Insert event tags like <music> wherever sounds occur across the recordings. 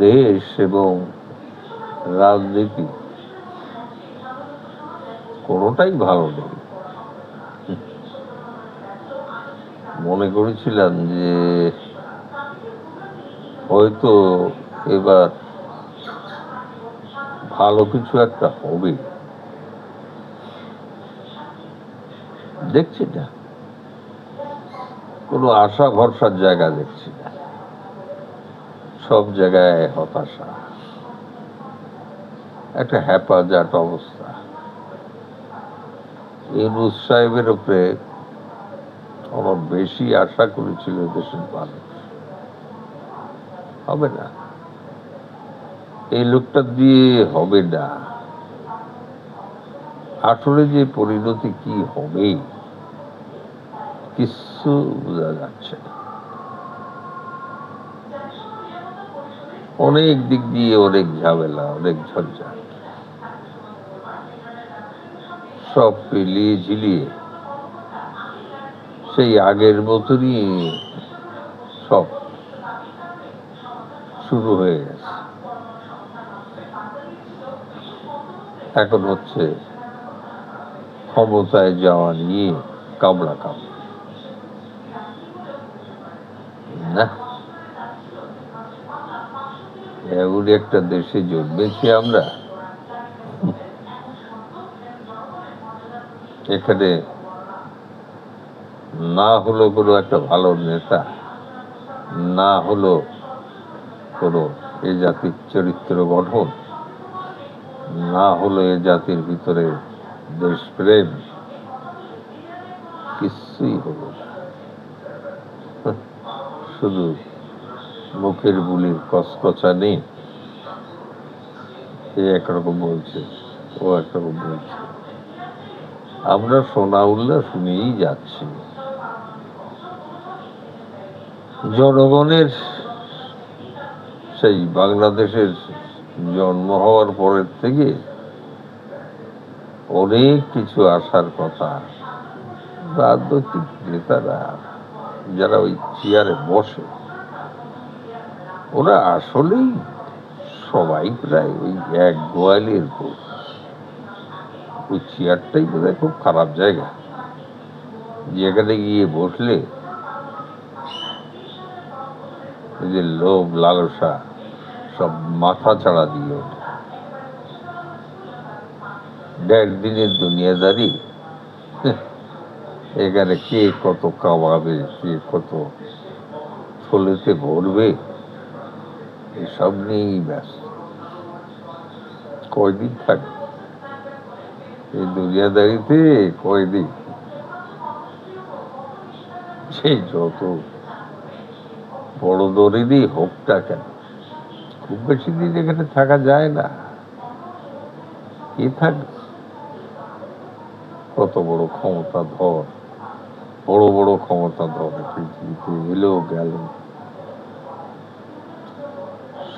দেশ এবং রাজনীতি কোনোটাই ভালো নেই মনে করেছিলাম যে হয়তো এবার ভালো কিছু একটা হবে। দেখছি না। কোনো আশা ভরসার জায়গা দেখছি না। সব জায়গায় হতাশা। একটা হ্যাপাজাট অবস্থা। ইউনুস সাহেবের উপরে আমার বেশি আশা করেছিল দেশের মানুষ। হবে না। এই লোকটা দিয়ে হবে না। আসলে যে পরিণতি কি হবে কিছু বোঝা যাচ্ছে না। অনেক দিক দিয়ে অনেক ঝামেলা, অনেক ঝঞ্ঝাট সব পেলিয়ে ঝিলিয়ে সেই আগের মতনই সব শুরু হয়ে গেছে। এখন হচ্ছে ক্ষমতায় যাওয়া নিয়ে কামড়া কামড়া না এমন একটা দেশে জন্মেছি আমরা। এখানে না হলো কোনো একটা ভালো নেতা, না হলো কোনো এ জাতির চরিত্র গঠন, না হলো এ জাতির ভিতরে দেশপ্রেম, কিছুই হলো না। <laughs> শুধু মুখের বুলির কসকচা নেই এ একরকম বলছে, ও একরকম বলছে। আমরা সোনা উল্লাস শুনেই যাচ্ছি। জনগণের সেই বাংলাদেশের জন্ম হওয়ার পরের থেকে অনেক কিছু আসার কথা রাজনৈতিক নেতারা, যারা ওই চেয়ারে বসে ওরা আসলেই সবাই প্রায় ওই এক গোয়ালের ওই চেয়ারটাই বোধহয় খুব খারাপ জায়গা। যেখানে গিয়ে বসলে যে লোভ, লালসা সব মাথা ছাড়া দিয়ে ওঠে দেড় দিনের দুনিয়াদারি। এখানে কে কত কামাবে কে কত থলেতে ভরবে। এসব নিয়েই ব্যস্ত। কয়দিন থাকবে এই দুনিয়াদারিতে কয়দিন? সেই যত বড় দরেরই হোকটা কেন, খুব বেশি দিন এখানে থাকা যায় না। কে থাকবে? কত বড় ক্ষমতা ধর বড় বড় ক্ষমতা ধর পৃথিবীতে এলো গেল।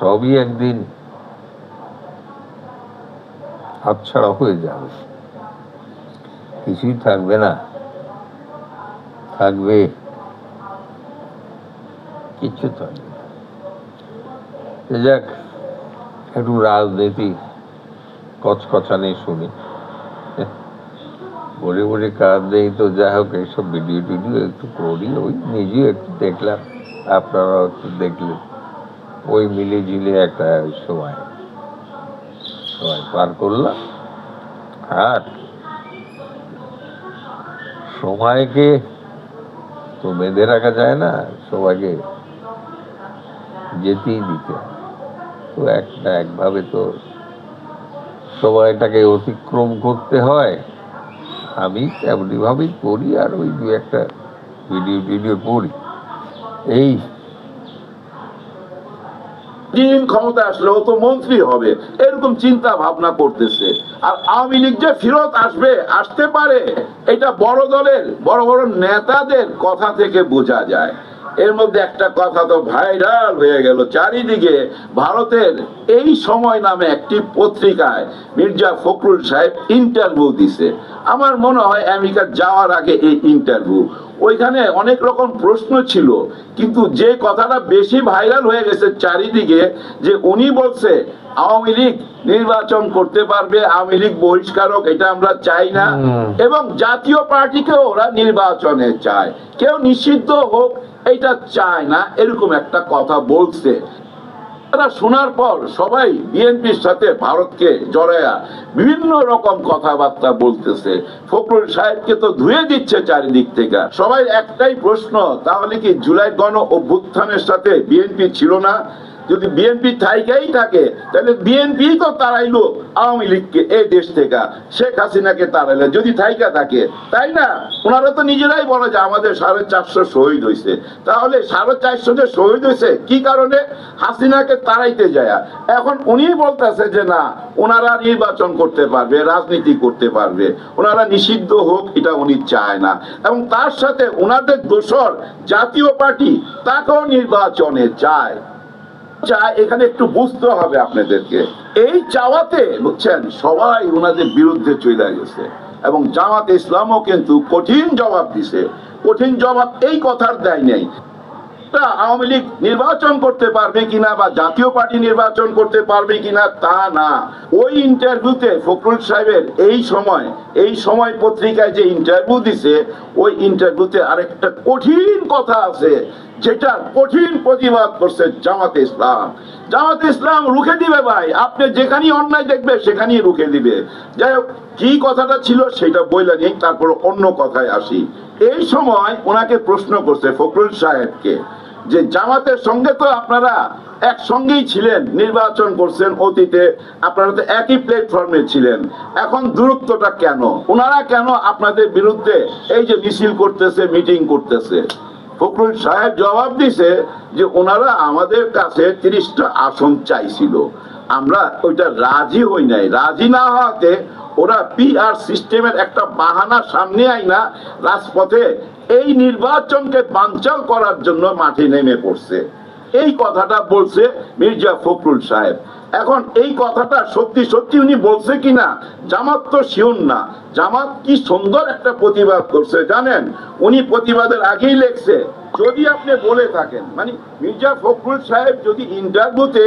সবই একদিন হাতছাড়া হয়ে যাবে কিছুই থাকবে না থাকবে কিচ্ছু থাকবে না এ যাক একটু রাজনীতি কচকচানি শুনি বলে বলে কাজ নেই তো যাই হোক এইসব ভিডিও টিডিও একটু করি ওই নিজেও একটু দেখলাম আপনারাও একটু দেখলেন ওই মিলে ঝিলে একটা সময় সময় পার করলাম। আর সময়কে তো বেঁধে রাখা যায় না সবাইকে যেতেই দিতে তো একটা একভাবে তো সময়টাকে অতিক্রম করতে হয়। আমি তেমনি ভাবেই করি আর ওই দু একটা ভিডিও টিডিও করি। এই দিন ক্ষমতা আসলে ও তো মন্ত্রী হবে। এরকম চিন্তা ভাবনা করতেছে। আর আওয়ামী লীগ যে ফিরত আসবে, আসতে পারে, এটা বড় দলের, বড় বড় নেতাদের কথা থেকে বোঝা যায়। এর মধ্যে একটা কথা তো ভাইরাল হয়ে গেল। চারিদিকে ভারতের এই সময় নামে একটি পত্রিকায় মির্জা ফখরুল সাহেব ইন্টারভিউ দিছে। আমার মনে হয় আমেরিকা যাওয়ার আগে এই ইন্টারভিউ ওইখানে অনেক রকম প্রশ্ন ছিল কিন্তু যে কথাটা বেশি ভাইরাল হয়ে গেছে চারিদিকে যে উনি বলছে আওয়ামী লীগ নির্বাচন করতে পারবে আওয়ামী লীগ বহিষ্কারক এটা আমরা চাই না। এবং জাতীয় পার্টিকে ওরা নির্বাচনে চায়। কেউ নিষিদ্ধ হোক এটা চায় না, এরকম একটা কথা বলছে। তারা শোনার পর সবাই বিএনপির সাথে ভারতকে জড়ায়া বিভিন্ন রকম কথাবার্তা বলতেছে। ফখরুল সাহেবকে তো ধুয়ে দিচ্ছে চারিদিক থেকে। সবাই একটাই প্রশ্ন, তাহলে কি জুলাই গণ অভ্যুত্থানের সাথে বিএনপি ছিল না? যদি বিএনপি থাইকাই থাকে, তাহলে বিএনপি তো তারাইলো আওয়ামী লীগকে এই দেশ থেকে। শেখ হাসিনাকে তারাইলে। যদি থাইকা থাকে, তাই না? ওনারা তো নিজেরাই বলে যে আমাদের সাড়ে চারশো শহীদ হয়েছে তাহলে সাড়ে চারশো যে শহীদ হয়েছে কি কারণে? হাসিনাকে তাড়াইতে যায়। এখন উনি বলতেছে যে না, ওনারা নির্বাচন করতে পারবে, রাজনীতি করতে পারবে। ওনারা নিষিদ্ধ হোক, এটা উনি চায় না। এবং তার সাথে ওনাদের দোসর জাতীয় পার্টি, তাকেও নির্বাচনে চায় চায়, এখানে একটু বুঝতে হবে আপনাদেরকে। এই চাওয়াতে, বুঝছেন, সবাই ওনাদের বিরুদ্ধে চলে গেছে। এবং ইসলামও কিন্তু কঠিন জবাব দিছে। কঠিন জবাব এই কথার দেয় আওয়ামী লীগ নির্বাচন করতে পারবে কিনা বা জাতীয় পার্টি নির্বাচন করতে পারবে কিনা তা না। ওই ইন্টারভিউতে ফখরুল সাহেবের এই সময় এই সময় পত্রিকায় যে ইন্টারভিউ দিছে, ওই ইন্টারভিউতে আরেকটা কঠিন কথা আছে। যেটা কঠিন প্রতিবাদ করছে জামাতে ইসলাম। জামাতে ইসলাম রুখে দিবে ভাই। আপনি যেখানেই অন্যায় দেখবে, সেখানেই রুখে দিবে। যাই কি কথাটা ছিল সেটা বইলা নিয়ে তারপর অন্য কথায় আসি। এই সময় ওনাকে প্রশ্ন করছে ফখরুল সাহেবকে যে, জামাতের সঙ্গে তো আপনারা একসঙ্গেই ছিলেন, নির্বাচন করছেন, অতীতে আপনারা তো একই প্ল্যাটফর্মে ছিলেন। এখন দূরত্বটা কেন? ওনারা কেন আপনাদের বিরুদ্ধে এই যে মিছিল করতেছে মিটিং করতেছে? ফখরুল সাহেব জবাব দিছে যে ওনারা আমাদের কাছে তিরিশটা আসন চাইছিল। আমরা ওইটা রাজি হই নাই। রাজি না হওয়াতে ওরা পিআর সিস্টেমের একটা বাহানা সামনে আইনা রাজপথে এই নির্বাচনকে বাঞ্চাল করার জন্য মাঠে নেমে পড়ছে। এই কথাটা বলছে মির্জা ফখরুল সাহেব। এখন এই কথাটা সত্যি সত্যি উনি বলছে কিনা, জামাত তো শিউন না। জামাত কি সুন্দর একটা প্রতিবাদ করছে, জানেন? উনি প্রতিবাদের আগেই লেখছে। যদি আপনি বলে থাকেন মানে মির্জা ফখরুল সাহেব যদি ইন্টারভিউতে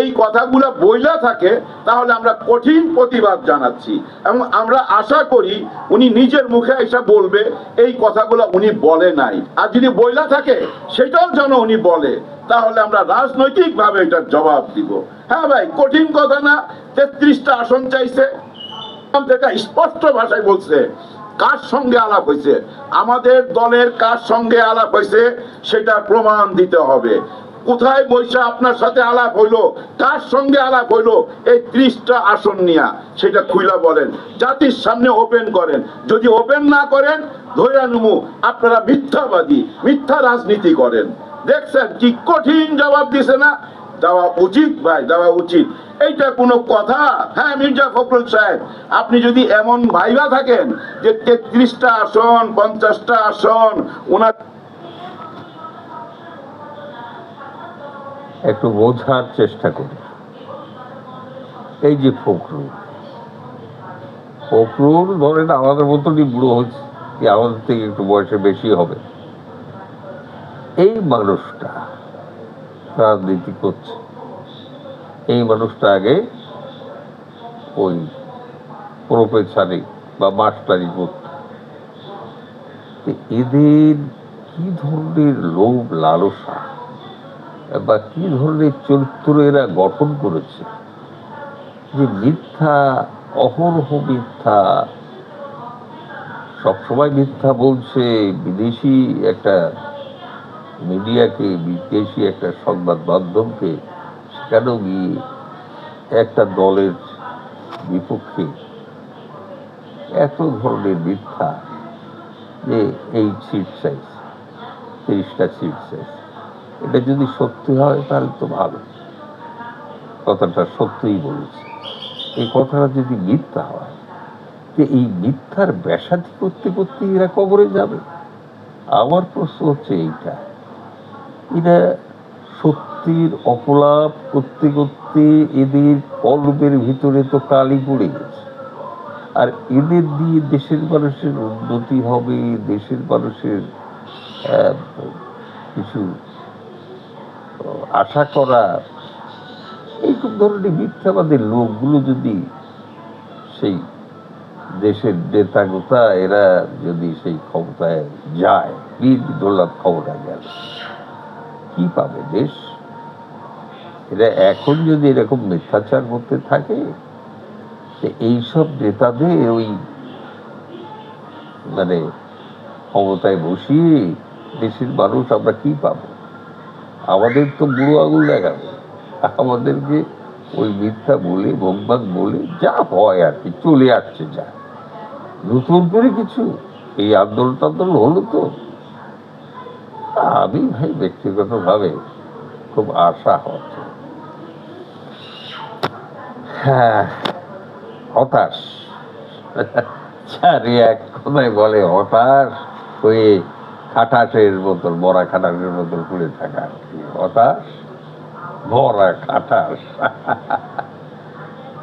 এই কথাগুলো বইলা থাকে, তাহলে আমরা কঠিন প্রতিবাদ জানাচ্ছি। এবং আমরা আশা করি উনি নিজের মুখে এসে বলবে, এই কথাগুলো উনি বলে নাই। আর যদি বইলা থাকে, সেটাও যেন উনি বলে, তাহলে আমরা রাজনৈতিক ভাবে এটার জবাব দিব। হ্যাঁ ভাই, কঠিন কথা না, তেত্রিশটা আসন চাইছে। স্পষ্ট ভাষায় বলছে কার সঙ্গে আলাপ হয়েছে? আমাদের দলের কার সঙ্গে আলাপ হয়েছে সেটা প্রমাণ দিতে হবে। কোথায় বৈশা আপনার সাথে আলাপ হইল? কার সঙ্গে আলাপ হইল? এই ত্রিশটা আসন নিয়া সেটা খুইলা বলেন। জাতির সামনে ওপেন করেন। যদি ওপেন না করেন ধৈরা নুমু, আপনারা মিথ্যাবাদী, মিথ্যা রাজনীতি করেন। দেখছেন কি কঠিন জবাব দিছে না? দেওয়া উচিত ভাই, দেওয়া উচিত। এইটা কোনো কথা? হ্যাঁ মির্জা ফখরুল সাহেব, আপনি যদি এমন ভাইবা থাকেন যে তেত্রিশটা আসন, পঞ্চাশটা আসন ওনার একটু বোঝার চেষ্টা করি এই যে ফখরুল ফখরুল ধরেন আমাদের মতনই বুড়ো হচ্ছে, কি আমাদের থেকে একটু বয়সে বেশি হবে। এই মানুষটা রাজনীতি করছে। এই মানুষটা আগে ওই প্রফেসারি বা মাস্টারি করত। এদের কি ধরনের লোভ, লালসা বা কি ধরনের চরিত্র এরা গঠন করেছে? যে মিথ্যা, অহরহ মিথ্যা, সবসময় মিথ্যা বলছে বিদেশি একটা মিডিয়াকে, বিদেশি একটা সংবাদ মাধ্যমকে সেখানেও গিয়ে একটা দলের বিপক্ষে এত ধরনের মিথ্যা যে এই সিট সাইজ, তিরিশটা সিট সাইজ? এটা যদি সত্যি হয়, তাহলে তো ভালো। কথাটা সত্যিই বলেছে। এই কথাটা যদি মিথ্যা হয়, যে এই মিথ্যার ব্যাসাতি করতে করতে এরা কবরে যাবে? আমার প্রশ্ন হচ্ছে এইটা। এরা সত্যির অপলাপ করতে করতে এদের কল্পের ভিতরে তো কালি পড়ে গেছে। আর এদের দিয়ে দেশের মানুষের উন্নতি হবে, দেশের মানুষের কিছু আশা করা, এইরকম ধরনের মিথ্যাবাদের লোকগুলো যদি সেই দেশের নেতা গোতা এরা যদি সেই ক্ষমতায় যায়, বিএনপি দৌলত ক্ষমতায় গেল। কি পাবে দেশ? এরা এখন যদি এরকম মিথ্যাচার করতে থাকে এইসব নেতাদের ওই মানে ক্ষমতায় বসিয়ে দেশের মানুষ আমরা কি পাব? আমাদের তো বুড়ো আঙুল দেখাবে। আমাদেরকে ওই মিথ্যা বলে ভোগবাগ বলে যা হয় আর কি, চলে আসছে যা। নতুন করে কিছু? এই আন্দোলন টান্দোলন হলো তো। আমি ভাই ব্যক্তিগতভাবে খুব আশা হচ্ছে। হ্যাঁ হতাশ। চারি এক কথায় বলে হতাশ হয়ে খাটাসের বোতল বড়া খাটাসের বোতল খুলে থাকা আর কি। হতাশ, ভরা খাটাস।